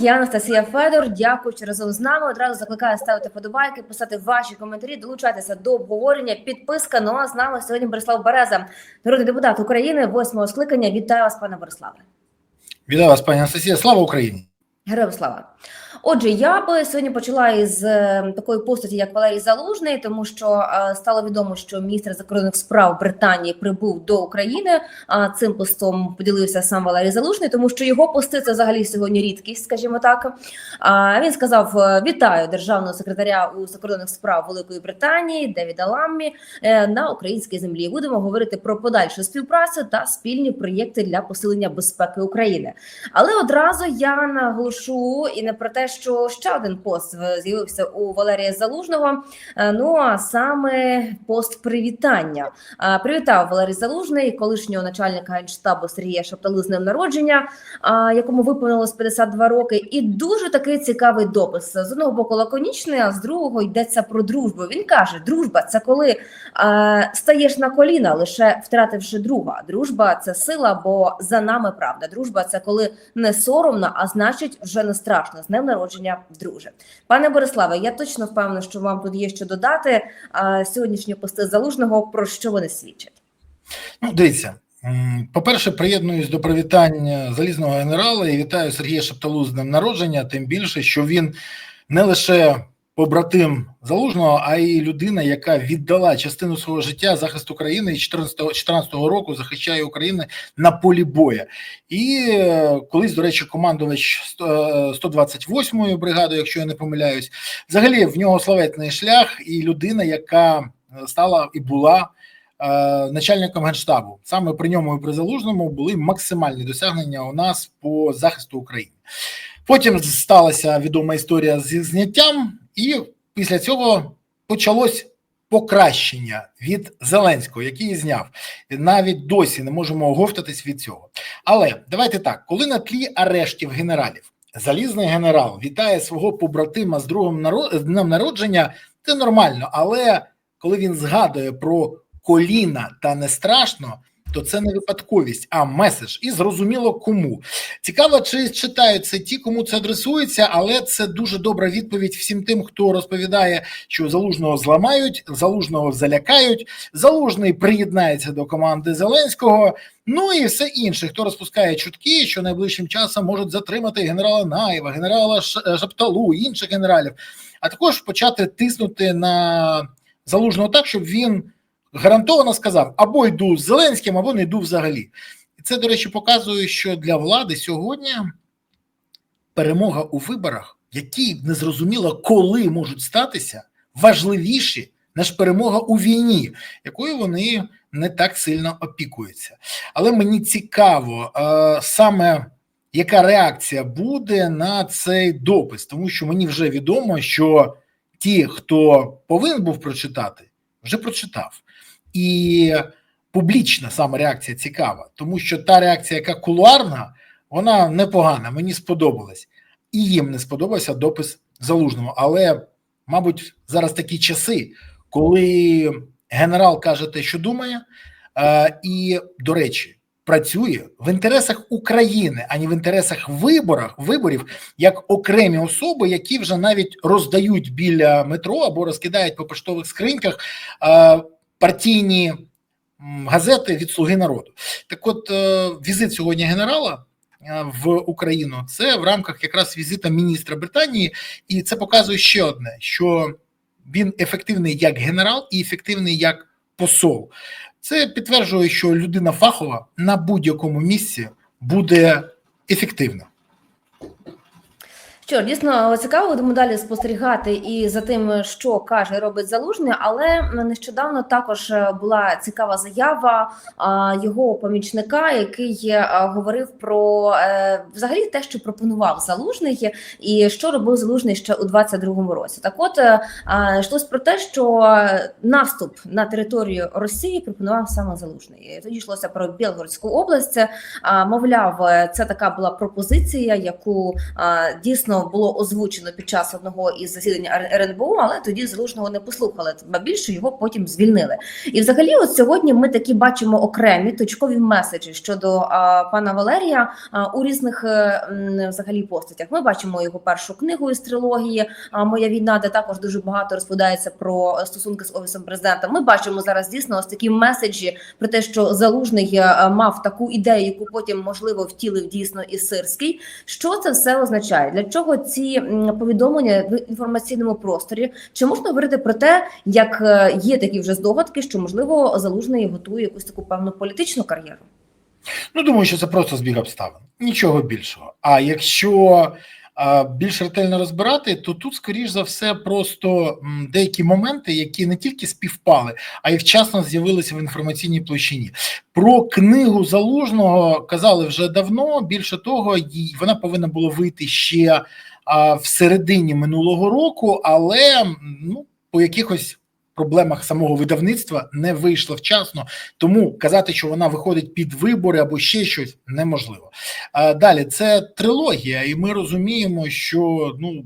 Я Анастасія Федор. Дякую, що разом з нами. Одразу закликаю ставити подобайки, писати ваші коментарі, долучатися до обговорення. Підписка. Ну а з нами сьогодні Борислав Береза, народний депутат України, восьмого скликання. Вітаю вас, пане Бориславе. Вітаю вас, пані Анастасія. Слава Україні! Героям слава. Отже, я би сьогодні почала із е, такої постаті, як Валерій Залужний, тому що е, стало відомо, що міністр закордонних справ Британії прибув до України. А цим постом поділився сам Валерій Залужний, тому що його пости це взагалі сьогодні рідкість, скажімо так. А він сказав: е, вітаю державного секретаря у закордонних справ Великої Британії Девіда Ламмі на українській землі. Будемо говорити про подальшу співпрацю та спільні проєкти для посилення безпеки України. Але одразу я наголошу і не про те, що ще один пост е, з'явився у Валерія Залужного. Е, Ну а саме пост привітання. Е, Привітав Валерій Залужний, колишнього начальника генштабу Сергія Шапталу з днем народження, якому виповнилось 52 роки. І дуже такий цікавий допис. З одного боку лаконічний, а з другого йдеться про дружбу. Він каже: дружба це коли е, стаєш на коліна, лише втративши друга. Дружба це сила, бо за нами правда. Дружба це коли не соромно, а значить, вже не страшно. З днем народження, друже. Пане Бориславе, я точно впевнена, що вам тут є що додати. А сьогоднішні пости залужного про що вони свідчать? Ну, дивіться, по-перше, приєднуюсь до привітань залізного генерала і вітаю Сергія Шепталу з днем народження. Тим більше, що він не лише побратим залужного, а й людина, яка віддала частину свого життя захисту країни і 14 року захищає Україну на полі боя. І е, колись, до речі, командувач 128-ї бригади, якщо я не помиляюсь, взагалі в нього славетний шлях і людина, яка е, стала і була е, начальником генштабу. Саме при ньому і при залужному були максимальні досягнення у нас по захисту України. Потім сталася відома історія зі зняттям, і після цього почалось покращення від Зеленського, який зняв. Навіть досі не можемо оговтатись від цього. Але давайте так: коли на тлі арештів генералів залізний генерал вітає свого побратима з другим днем народження, це нормально. Але коли він згадує про коліна та не страшно, то це не випадковість, а меседж, і зрозуміло кому. Цікаво, чи читають це ті, кому це адресується, але це дуже добра відповідь всім тим, хто розповідає, що залужного зламають, залужного залякають, залужний приєднається до команди Зеленського. Ну і все інше, хто розпускає чутки, що найближчим часом можуть затримати генерала Наєва, генерала Шапталу, інших генералів, а також почати тиснути на залужного так, щоб він гарантовано сказав: або йду з Зеленським, або не йду взагалі. І це, до речі, показує, що для влади сьогодні перемога у виборах, які незрозуміло коли можуть статися, важливіші, ніж перемога у війні, якою вони не так сильно опікуються. Але мені цікаво е, саме. Яка реакція буде на цей допис? Тому що мені вже відомо, що ті, хто повинен був прочитати, вже прочитав. І публічна саме реакція цікава, тому що та реакція, яка кулуарна, вона непогана, мені сподобалась. І їм не сподобався допис залужного. Але, мабуть, зараз такі часи, коли генерал каже те, що думає, е, і, до речі, працює в інтересах України, а не в інтересах виборах, виборів, як окремі особи, які вже навіть роздають біля метро або розкидають по поштових скриньках е, партійні газети від Слуги народу. Так, от е, візит сьогодні генерала е, в Україну це в рамках якраз візита міністра Британії, і це показує ще одне: що він ефективний як генерал і ефективний як посол. Це підтверджує, що людина фахова на будь-якому місці буде ефективна. Що дійсно цікаво, будемо далі спостерігати і за тим, що каже робить залужний. Але нещодавно також е, була цікава заява його помічника, який е, говорив про е, взагалі те, що пропонував залужний, і що робив залужний ще у 22-му році. Так, от йшлось про те, що наступ на територію Росії пропонував саме залужний. Тоді йшлося про Білгородську область. Мовляв, це така була пропозиція, яку дійсно було озвучено під час одного із засідань Р- РНБО, але тоді залужного не послухали. Ба більше його потім звільнили. І взагалі, от сьогодні ми такі бачимо окремі точкові меседжі щодо а, пана Валерія а, у різних е, м, взагалі постатях. Ми бачимо його першу книгу із трилогії а, Моя війна, де також дуже багато розповідається про стосунки з офісом президента. Ми бачимо зараз дійсно ось такі меседжі про те, що залужний е, мав таку ідею, яку потім можливо втілив дійсно і Сирський. Що це все означає? Для чого ці повідомлення в інформаційному просторі? Чи можна говорити про те, як е, є такі вже здогадки, що можливо залужний готує якусь таку певну політичну кар'єру? Ну, думаю, що це просто збіг обставин, нічого більшого. А якщо більш ретельно розбирати, то тут, скоріш за все, просто деякі моменти, які не тільки співпали, а й вчасно з'явилися в інформаційній площині. Про книгу залужного казали вже давно. Більше того, вона повинна була вийти ще в середині минулого року, але ну по якихось проблемах самого видавництва не вийшло вчасно. Тому казати, що вона виходить під вибори або ще щось неможливо. А далі це трилогія, і ми розуміємо, що ну.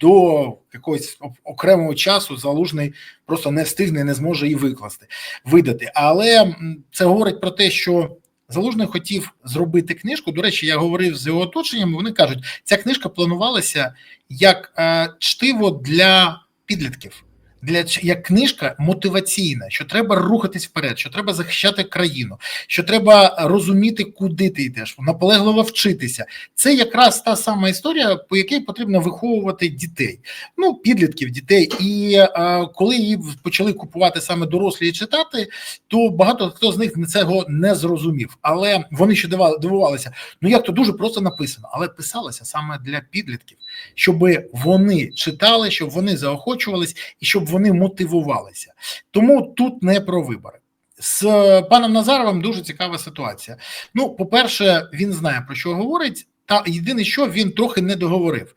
До якогось окремого часу залужний просто не встигне, не зможе її викласти, видати. Але це говорить про те, що залужний хотів зробити книжку. До речі, я говорив з його оточенням. Вони кажуть, ця книжка планувалася як е, чтиво для підлітків для як книжка мотиваційна, що треба рухатись вперед, що треба захищати країну, що треба розуміти, куди ти йдеш, наполегливо вчитися. Це якраз та сама історія, по якій потрібно виховувати дітей, ну підлітків, дітей. І е, коли її почали купувати саме дорослі і читати, то багато хто з них цього не зрозумів. Але вони ще дивувалися. Ну як то дуже просто написано, але писалося саме для підлітків, щоб вони читали, щоб вони заохочувались і щоб вони мотивувалися. Тому тут не про вибори. З паном Назаровим дуже цікава ситуація. Ну, по-перше, він знає про що говорить. Та єдине, що він трохи не договорив.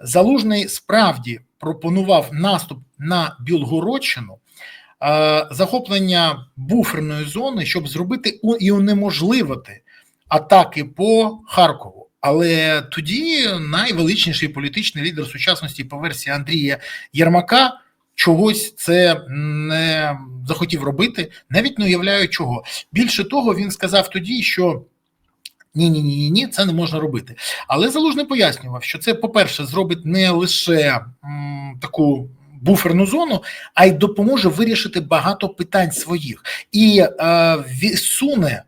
Залужний справді пропонував наступ на Білгородщину, е, захоплення буферної зони, щоб зробити і унеможливити атаки по Харкову. Але тоді найвеличніший політичний лідер сучасності по версії Андрія Єрмака чогось це не захотів робити, навіть не уявляю чого. Більше того, він сказав тоді, що. Ні, ні, ні, ні, ні, це не можна робити. Але залужний пояснював, що це, по-перше, зробить не лише м, таку буферну зону, а й допоможе вирішити багато питань своїх і е, відсуне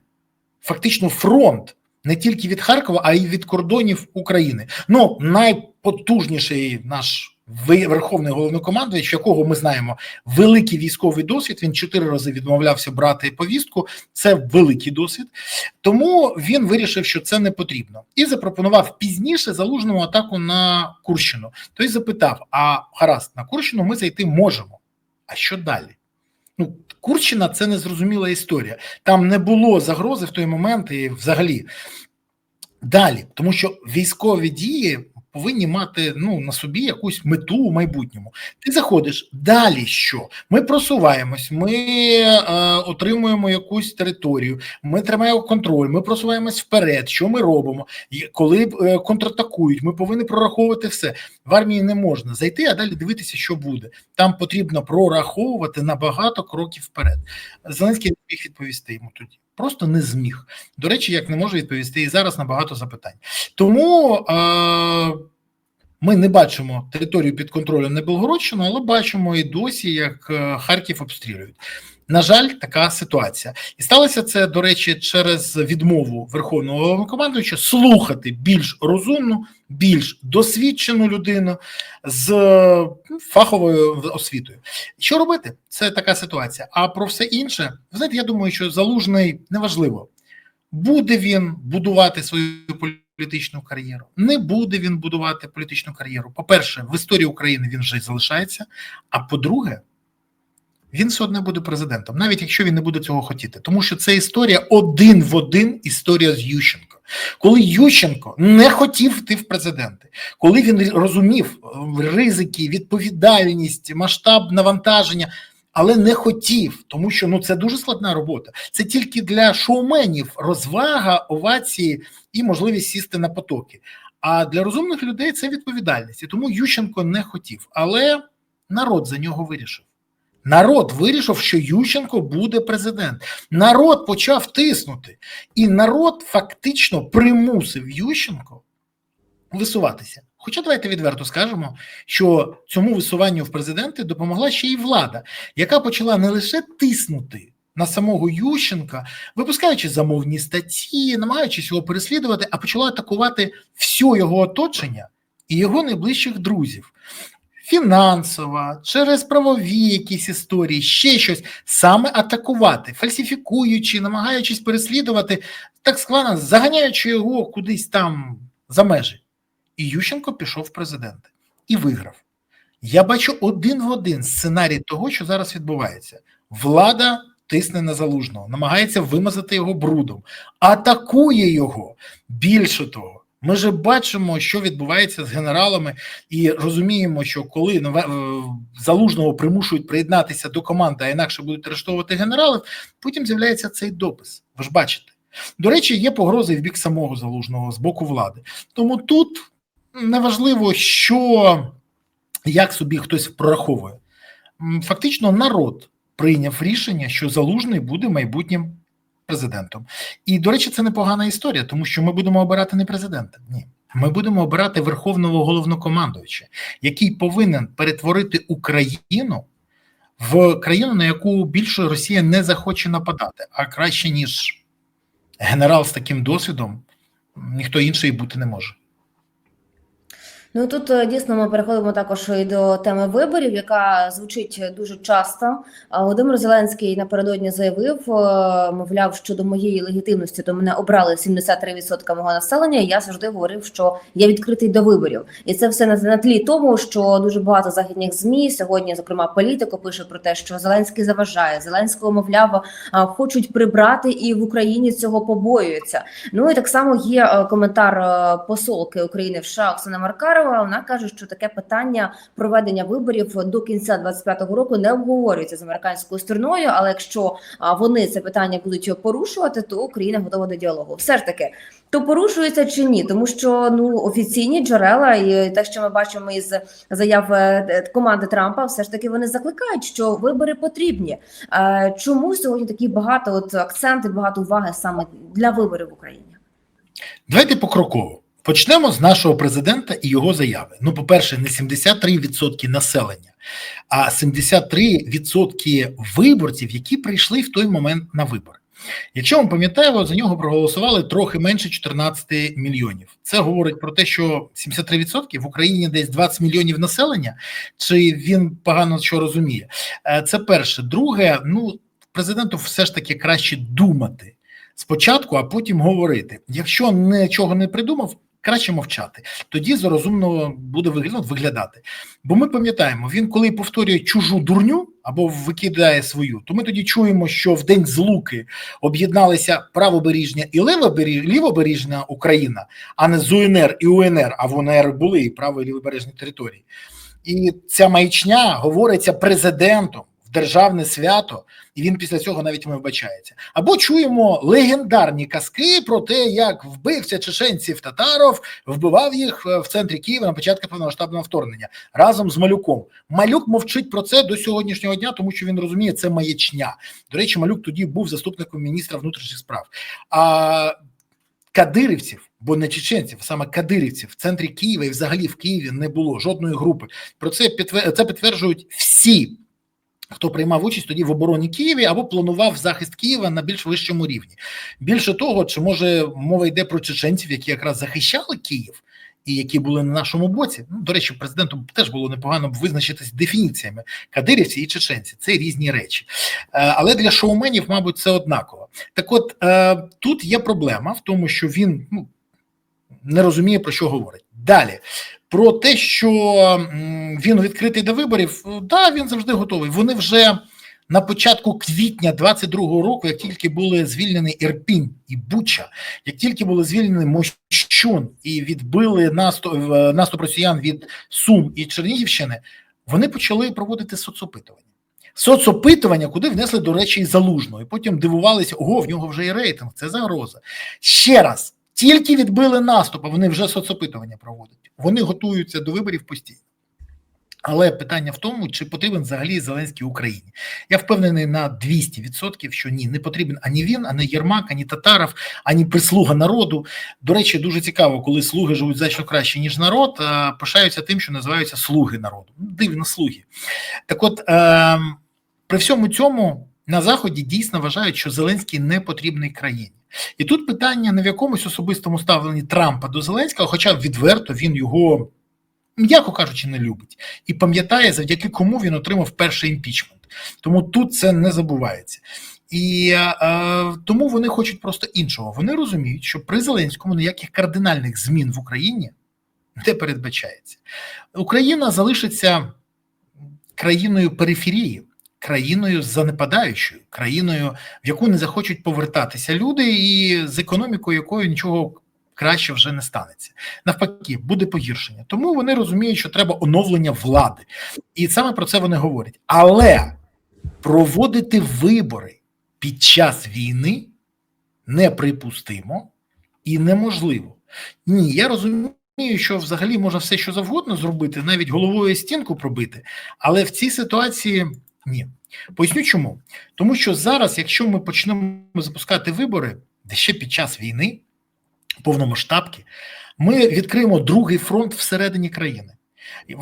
фактично фронт не тільки від Харкова, а й від кордонів України. Ну найпотужніший наш верховний головнокомандувач, якого ми знаємо великий військовий досвід. Він чотири рази відмовлявся брати повістку. Це великий досвід. Тому він вирішив, що це не потрібно, і запропонував пізніше залужному атаку на Курщину. Той запитав: а гаразд, на Курщину ми зайти можемо. А що далі? Ну, Курщина це незрозуміла історія. Там не було загрози в той момент і взагалі. Далі, тому що військові дії повинні мати ну на собі якусь мету у майбутньому. Ти заходиш далі. Що ми просуваємось, ми е, отримуємо якусь територію, ми тримаємо контроль, ми просуваємось вперед. Що ми робимо? Коли е, контратакують, ми повинні прораховувати все. В армії не можна зайти, а далі дивитися, що буде. Там потрібно прораховувати на багато кроків вперед. Зеленський міг відповісти йому тоді. Просто не зміг. До речі, як не може відповісти і зараз на багато запитань. Тому е, ми не бачимо територію під контролем не Білгородщину, але бачимо і досі, як е, Харків обстрілюють. На жаль, така ситуація. І сталося це, до речі, через відмову Верховного Головнокомандуюча слухати більш розумну, більш досвідчену людину з е, фаховою освітою. Що робити? Це така ситуація. А про все інше, ви знаєте, я думаю, що залужний неважливо, буде він будувати свою політичну кар'єру, не буде він будувати політичну кар'єру. По-перше, в історії України він вже залишається. А по-друге, він все одно буде президентом, навіть якщо він не буде цього хотіти, тому що це історія один в один історія з Ющенко. Коли Ющенко не хотів йти в президенти, коли він розумів е, ризики, відповідальність, масштаб навантаження, але не хотів, тому що ну це дуже складна робота. Це тільки для шоуменів розвага, овації і можливість сісти на потоки. А для розумних людей це відповідальність. І тому Ющенко не хотів. Але народ за нього вирішив. Народ вирішив, що Ющенко буде президент. Народ почав тиснути, і народ фактично примусив Ющенко висуватися. Хоча давайте відверто скажемо, що цьому висуванню в президенти допомогла ще й влада, яка почала не лише тиснути на самого Ющенка, випускаючи замовні статті, намагаючись його переслідувати, а почала атакувати все його оточення і його найближчих друзів. Фінансово, через правові якісь історії, ще щось саме атакувати, фальсифікуючи, намагаючись переслідувати, так складно, заганяючи його кудись там за межі. І Ющенко пішов в президенти і виграв. Я бачу один в один сценарій того, що зараз відбувається. Влада тисне на залужного, намагається вимазати його брудом, атакує його. Більше того, ми же бачимо, що відбувається з генералами, і розуміємо, що коли е, залужного примушують приєднатися до команди, а інакше будуть арештовувати генералів, потім з'являється цей допис. Ви ж бачите. До речі, є погрози в бік самого залужного з боку влади. Тому тут неважливо, що як собі хтось прораховує. Фактично, народ прийняв рішення, що залужний буде майбутнім президентом. І, до речі, це непогана історія, тому що ми будемо обирати не президента. Ні. Ми будемо обирати верховного головнокомандуюча, який повинен перетворити Україну в країну, на яку більше Росія не захоче нападати, а краще ніж генерал з таким досвідом, ніхто інший бути не може. Ну тут е, дійсно ми переходимо також і до теми виборів, яка звучить дуже часто. Володимир Зеленський напередодні заявив, е, мовляв, що до моєї легітимності то мене обрали 73% мого населення. і Я завжди говорив, що я відкритий до виборів, і це все на, тлі тому, що дуже багато західних змі сьогодні, зокрема, політико пише про те, що Зеленський заважає. Зеленського мовляв, хочуть прибрати, і в Україні цього побоюються. Ну і так само є е, коментар е, посолки України в США Оксана Маркарова. Вона каже, що таке питання проведення виборів до кінця 25-го року не обговорюється з американською стороною. Але якщо вони це питання будуть порушувати, то Україна готова до діалогу. Все ж таки, то порушується чи ні? Тому що ну офіційні джерела і те, що ми бачимо із заяв е, команди Трампа, все ж таки вони закликають, що вибори потрібні. Е, Чому сьогодні такі багато от акценти, багато уваги саме для виборів в Україні? Давайте покроково. Почнемо з нашого президента і його заяви. Ну, по-перше, не 73% населення, а 73% виборців, які прийшли в той момент на вибори. Якщо ми пам'ятаємо, за нього проголосували трохи менше 14 мільйонів. Це говорить про те, що 73% в Україні десь 20 мільйонів населення, чи він погано що розуміє. Е, Це перше. Друге, ну президенту все ж таки краще думати спочатку, а потім говорити. Якщо нічого не придумав, краще мовчати. Тоді зарозумно буде вигля- виглядати. Бо ми пам'ятаємо, він коли повторює чужу дурню або викидає свою, то ми тоді чуємо, що в день злуки об'єдналися правобережня і лівобережна Україна, а не з УНР і УНР, а в УНР були і право і лівобережні території. І ця маячня говориться президентом державне свято, і він після цього навіть не вбачається. Або чуємо легендарні казки про те, як вбивця чеченців татаров вбивав їх е, в центрі Києва на початку повномасштабного вторгнення разом з малюком. Малюк мовчить про це до сьогоднішнього дня, тому що він розуміє, це маячня. До речі, малюк тоді був заступником міністра внутрішніх справ. А кадирівців, бо не чеченців, саме кадирівців в центрі Києва і взагалі в Києві не було жодної групи. Про це підтвер... це підтверджують всі. Хто приймав участь тоді в обороні Києві або планував захист Києва на більш вищому рівні? Більше того, чи може мова йде про чеченців, які якраз захищали Київ і які були на нашому боці? Ну, до речі, президенту теж було непогано б визначитись дефініціями кадирівці і чеченці. Це різні речі, Е, але для шоуменів, мабуть, це однаково. Так, от е, тут є проблема в тому, що він ну, не розуміє про що говорить. Далі про те, що він відкритий до виборів, е, да, він завжди готовий. Вони вже на початку квітня 22-го року, як тільки були звільнені Ірпінь і Буча, як тільки були звільнені Мощун і відбили наступ, е, наступ росіян від Сум і Чернігівщини, вони почали проводити соцопитування. Соцопитування, куди внесли, до речі, і залужного, і потім дивувалися, ого, в нього вже є рейтинг, це загроза. Ще раз, Тільки відбили наступ, а вони вже соцопитування проводять. Вони готуються до виборів постійно. Але питання в тому, чи потрібен взагалі Зеленський Україні. Я впевнений на 200%, що ні, не потрібен ані він, ані Єрмак, ані Татаров, ані прислуга народу. До речі, дуже цікаво, коли слуги живуть значно краще, ніж народ, пишаються тим, що називаються слуги народу. Ну, Дивно, слуги. Так от, е, при всьому цьому на Заході дійсно вважають, що Зеленський не потрібний країні. І тут питання не в якомусь особистому ставленні Трампа до Зеленського, хоча відверто він його, м'яко кажучи, не любить і пам'ятає, завдяки кому він отримав перший імпічмент. Тому тут це не забувається. І е, тому вони хочуть просто іншого. Вони розуміють, що при Зеленському ніяких кардинальних змін в Україні не передбачається. Україна залишиться країною периферії, країною занепадаючою, країною, в яку не захочуть повертатися люди, і з економікою якою нічого краще вже не станеться. Навпаки, буде погіршення. Тому вони розуміють, що треба оновлення влади, і саме про це вони говорять. Але проводити вибори під час війни неприпустимо і неможливо. Ні, я розумію. що взагалі можна все, що завгодно зробити, навіть головою стінку пробити, але в цій ситуації ні. Поясню чому. Тому що зараз, якщо ми почнемо запускати вибори, де ще під час війни, повномасштабки, ми відкриємо другий фронт всередині країни.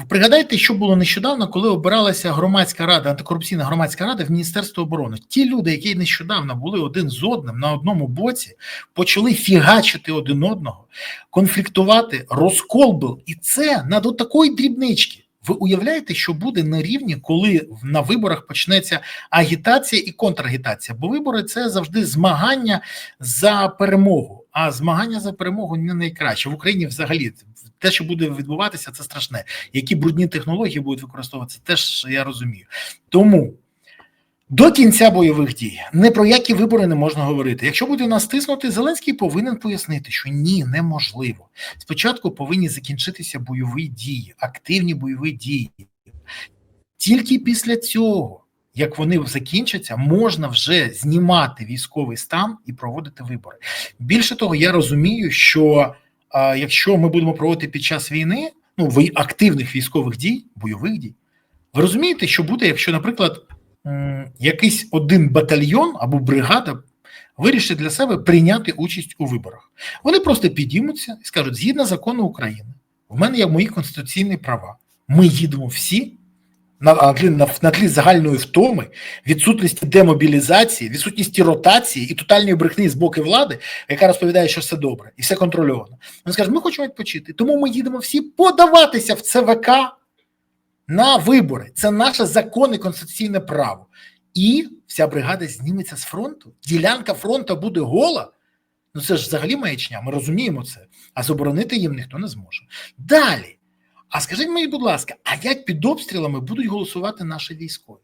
Пригадайте, що було нещодавно, коли обиралася громадська рада, антикорупційна громадська рада в Міністерство оборони. Ті люди, які нещодавно були один з одним на одному боці, почали фігачити один одного, конфліктувати, розкол був. І це на до такої дрібнички. Ви уявляєте, що буде на рівні, коли на виборах почнеться агітація і контрагітація? Бо вибори це завжди змагання за перемогу. А змагання за перемогу не найкраще в Україні. Взагалі, те, що буде відбуватися, це страшне. Які брудні технології будуть використовуватися, теж я розумію. Тому до кінця бойових дій не про які вибори не можна говорити. Якщо буде нас тиснути, Зеленський повинен пояснити, що ні, неможливо. Спочатку повинні закінчитися бойові дії, активні бойові дії. Тільки після цього. Як вони закінчаться, можна вже знімати військовий стан і проводити вибори. Більше того, я розумію, що а, якщо ми будемо проводити під час війни, ну активних військових дій, бойових дій, ви розумієте, що буде, якщо, наприклад, якийсь один батальйон або бригада вирішить для себе прийняти участь у виборах. Вони просто підіймуться і скажуть: згідно закону України, в мене є мої конституційні права. Ми їдемо всі на, тлі, на, на тлі загальної втоми, відсутності демобілізації, відсутності ротації і тотальної брехні з боку влади, яка розповідає, що все добре і все контрольовано. Вони скажуть, ми хочемо відпочити, тому ми їдемо всі подаватися в ЦВК на вибори. Це наше законне конституційне право. І вся бригада зніметься з фронту. Ділянка фронту буде гола. Ну це ж взагалі маячня, ми розуміємо це, а заборонити їм ніхто не зможе. Далі. А скажіть мені, будь ласка, а як під обстрілами будуть голосувати наші військові?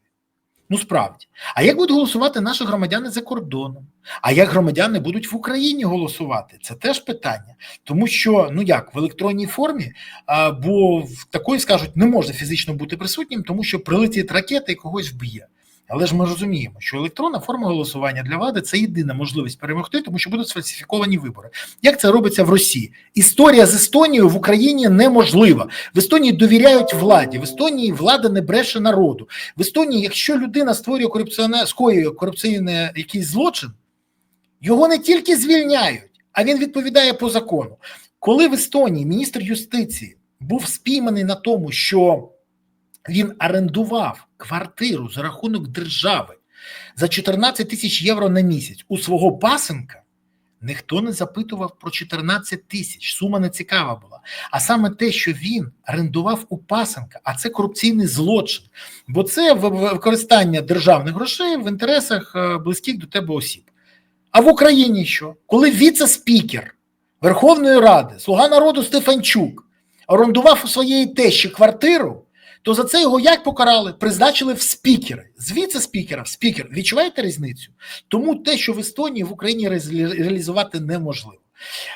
Ну справді, а як будуть голосувати наші громадяни за кордоном? А як громадяни будуть в Україні голосувати? Це теж питання, тому що ну як в електронній формі, а, бо в такої скажуть, не може фізично бути присутнім, тому що прилетить ракета і когось вб'є. Але ж ми розуміємо, що електронна форма голосування для влади це єдина можливість перемогти, тому що будуть сфальсифіковані вибори. Як це робиться в Росії? Історія з Естонією в Україні неможлива. В Естонії довіряють владі. В Естонії влада не бреше народу. В Естонії, якщо людина створює корупціоне скоює корупційний якийсь злочин, його не тільки звільняють, а він відповідає по закону. Коли в Естонії міністр юстиції був спійманий на тому, що він орендував квартиру за рахунок держави за 14 тисяч євро на місяць у свого пасенка. Ніхто не запитував про 14 тисяч, сума не цікава була. А саме те, що він орендував у пасенка, а це корупційний злочин, бо це використання державних грошей в інтересах е, близьких до тебе осіб. А в Україні що? Коли віце-спікер Верховної Ради, слуга народу Стефанчук, орендував у своєї тещі квартиру, то за це його як покарали? Призначили в спікери. З віце-спікера в спікер. Відчуваєте різницю? Тому те, що в Естонії в Україні реалізувати неможливо.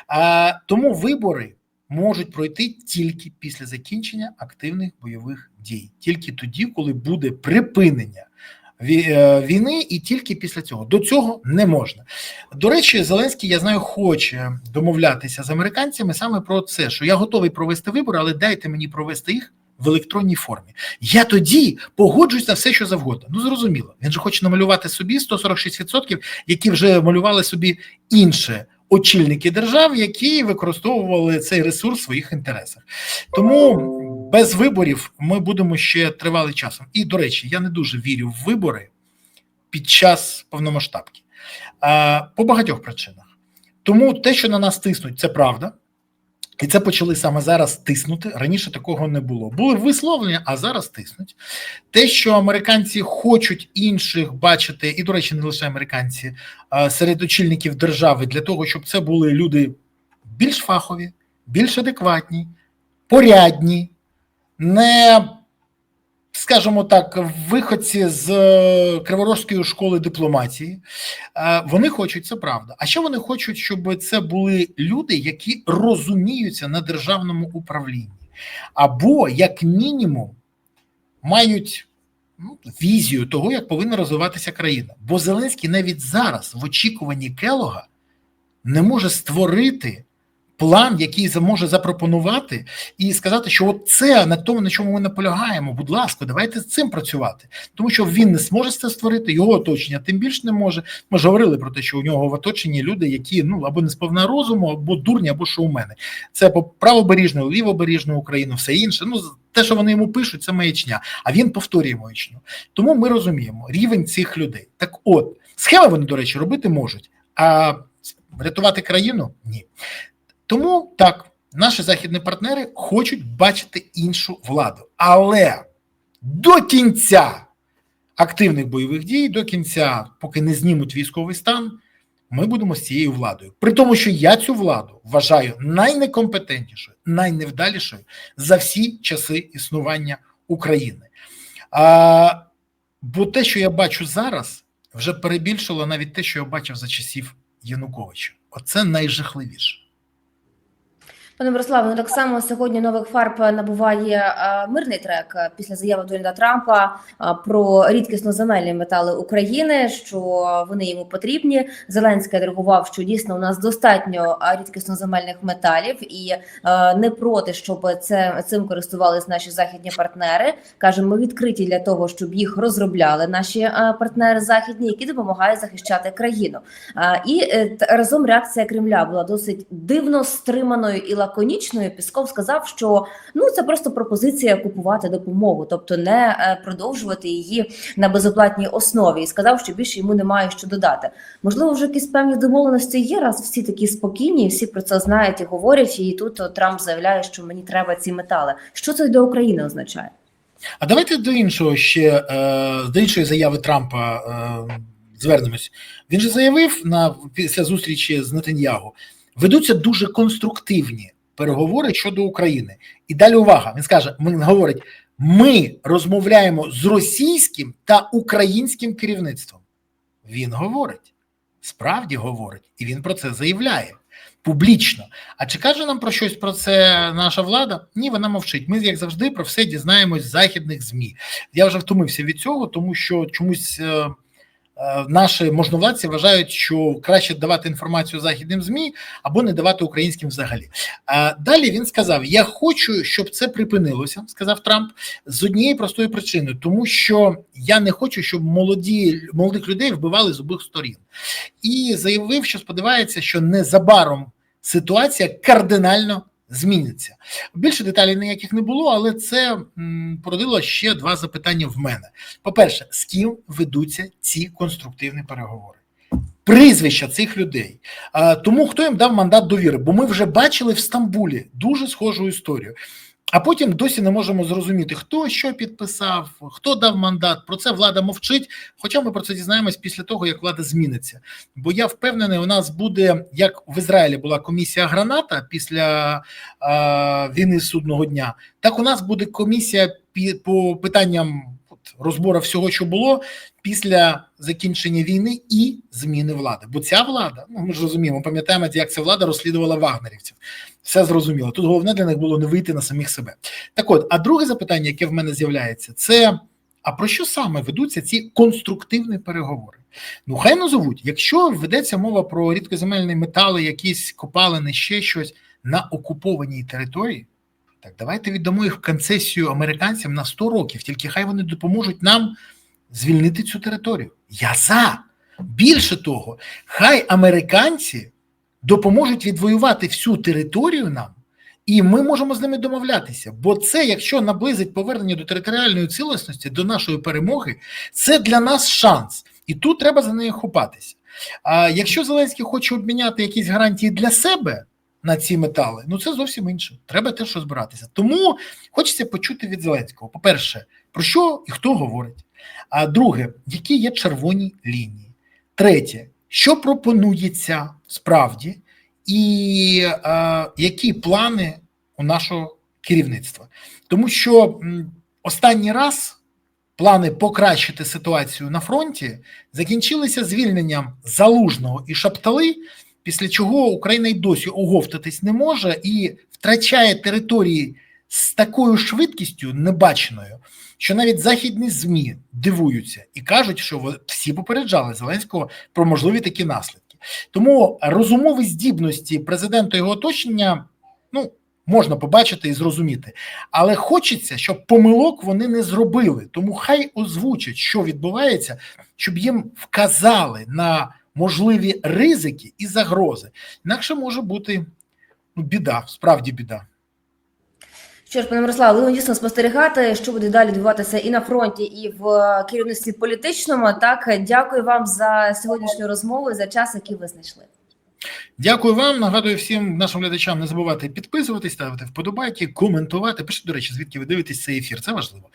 А, Тому вибори можуть пройти тільки після закінчення активних бойових дій, тільки тоді, коли буде припинення е, війни, і тільки після цього до цього не можна. До речі, Зеленський, я знаю, хоче домовлятися з американцями саме про це, що я готовий провести вибори, але дайте мені провести їх. В електронній формі я тоді погоджуюсь на все, що завгодно. Ну зрозуміло, він же хоче намалювати собі 146%, які вже малювали собі інші очільники держав, які використовували цей ресурс в своїх інтересах. Тому без виборів ми будемо ще тривалий часом. І до речі, я не дуже вірю в вибори під час повномасштабки по багатьох причинах. Тому те, що на нас тиснуть, це правда. І це почали саме зараз тиснути. Раніше такого не було. Були висловлення, а зараз тиснуть. Те, що американці хочуть інших бачити, і, до речі, не лише американці, серед очільників держави для того, щоб це були люди більш фахові, більш адекватні, порядні, не, скажімо так, виходці з е, Криворожської школи дипломатії. Е, Вони хочуть, це правда. А ще вони хочуть, щоб це були люди, які розуміються на державному управлінні, або, як мінімум, мають ну, візію того, як повинна розвиватися країна. Бо Зеленський навіть зараз, в очікуванні Келога, не може створити план, який зможе запропонувати, і сказати, що от це на тому, на чому ми наполягаємо. Будь ласка, давайте з цим працювати. Тому що він не зможе це створити, його оточення тим більше не може. Ми ж говорили про те, що у нього в оточенні люди, які ну або не сповна розуму, або дурні, або шоумени. Це по правобережну, лівобережну Україну, все інше. Ну те, що вони йому пишуть, це маячня. А він повторює маячню. Тому ми розуміємо рівень цих людей. Так, от схеми вони, до речі, робити можуть, а рятувати країну ні. Тому так, наші західні партнери хочуть бачити іншу владу, але до кінця активних бойових дій, до кінця, поки не знімуть військовий стан, ми будемо з цією владою. При тому, що я цю владу вважаю найнекомпетентнішою, найневдалішою за всі часи існування України. А, бо те, що я бачу зараз, вже перебільшило навіть те, що я бачив за часів Януковича. Оце найжахливіше. Пане Бориславе, ну так само сьогодні нових фарб набуває е, мирний трек е, після заяви Дональда Трампа е, про рідкісноземельні метали України, що вони йому потрібні. Зеленський реагував, що дійсно у нас достатньо е, рідкісноземельних металів, і не проти, щоб це цим користувались наші західні партнери. каже, ми відкриті для того, щоб їх розробляли наші партнери західні, які допомагають захищати країну. І разом реакція Кремля була досить дивно стриманою і лаконічною. Пісков сказав, що ну це просто пропозиція купувати допомогу, тобто не е, продовжувати її на безоплатній основі. І сказав, що більше йому немає що додати. Можливо, вже якісь певні домовленості є, раз всі такі спокійні, всі про це знають і говорять. І тут Трамп заявляє, що мені треба ці метали. Що це для України означає? А давайте до іншого ще е, до іншої заяви Трампа е, звернемось. Він же заявив на після зустрічі з Нетаньягу, ведуться дуже конструктивні переговори щодо України. І далі увага. Він скаже: він говорить: ми розмовляємо з російським та українським керівництвом. Він говорить, справді говорить, і він про це заявляє публічно. А чи каже нам про щось про це наша влада? Ні, вона мовчить. Ми, як завжди, про все дізнаємось з західних змі. Я вже втомився від цього, тому що чомусь. Е, е, Наші можновладці вважають, що краще давати інформацію західним змі або не давати українським взагалі. Далі він сказав: Я хочу, щоб це припинилося, сказав Трамп, з однієї простої причини, тому що я не хочу, щоб молоді молодих людей вбивали з обох сторін, і заявив, що сподівається, що незабаром ситуація кардинально зміниться. Більше деталей ніяких не було, але це породило ще два запитання в мене. По-перше, з ким ведуться ці конструктивні переговори? Прізвища цих людей. Тому хто їм дав мандат довіри? Бо ми вже бачили в Стамбулі дуже схожу історію. А потім досі не можемо зрозуміти, хто що підписав, хто дав мандат. Про це влада мовчить. Хоча ми про це дізнаємось після того, як влада зміниться. Бо я впевнений, у нас буде як в Ізраїлі була комісія граната після е, війни судного дня, так у нас буде комісія по питанням от, розбору всього, що було після закінчення війни і зміни влади. Бо ця влада, ну ми ж розуміємо, пам'ятаємо, як ця влада розслідувала вагнерівців. Все зрозуміло. Тут головне для них було не вийти на самих себе. Так от, а друге запитання, яке в мене з'являється, це А про що саме ведуться ці конструктивні переговори? Ну, хай назовуть, якщо ведеться мова про рідкоземельні метали, якісь копалини, ще щось на окупованій території, так давайте віддамо їх в концесію американцям на 100 років, тільки хай вони допоможуть нам звільнити цю територію. Я за. Більше того, хай американці допоможуть відвоювати всю територію нам, і ми можемо з ними домовлятися. Бо це, якщо наблизить повернення до територіальної цілісності, до нашої перемоги, це для нас шанс. І тут треба за неї хопатися. А якщо Зеленський хоче обміняти якісь гарантії для себе на ці метали, ну це зовсім інше. Треба теж розбиратися. Тому хочеться почути від Зеленського: по-перше, про що і хто говорить. А друге, які є червоні лінії. Третє, що пропонується справді, і е, які плани у нашого керівництва. Тому що останній раз плани покращити ситуацію на фронті закінчилися звільненням залужного і шаптали, після чого Україна й досі оговтатись не може і втрачає території з такою швидкістю небаченою, що навіть західні змі дивуються і кажуть, що всі попереджали Зеленського про можливі такі наслідки. Тому розумові здібності президента його оточення ну можна побачити і зрозуміти, але хочеться, щоб помилок вони не зробили. Тому хай озвучать, що відбувається, щоб їм вказали на можливі ризики і загрози. Інакше може бути ну, біда, справді біда. Що ж, пане Мирославе, будемо дійсно спостерігати, що буде далі відбуватися і на фронті, і в е, керівництві політичному. Так, дякую вам за сьогоднішню розмову і за час, який ви знайшли. Дякую вам. Нагадую всім нашим глядачам не забувати підписуватись, ставити вподобайки, коментувати. Пишіть, до речі, звідки ви дивитесь цей ефір. Це важливо.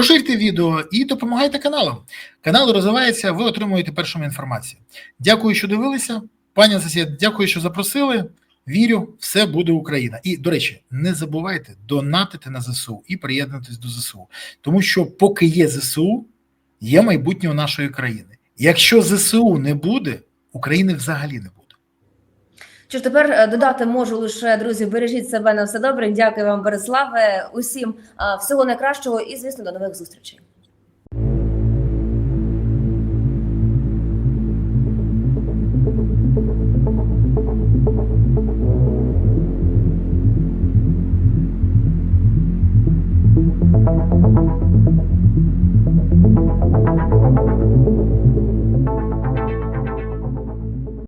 Поширте відео і допомагайте каналам. Канал розвивається, ви отримуєте першому інформацію. Дякую, що дивилися. Пані Анастасія, дякую, що запросили. Вірю, все буде Україна. І до речі, не забувайте донатити на ЗСУ і приєднатись до ЗСУ, тому що поки є ЗСУ, є майбутнє нашої країни. Якщо ЗСУ не буде, України взагалі не буде. Що ж тепер е, додати можу лише друзі, бережіть себе на все добре. Дякую вам, Бориславе. Усім е, всього найкращого і звісно до нових зустрічей.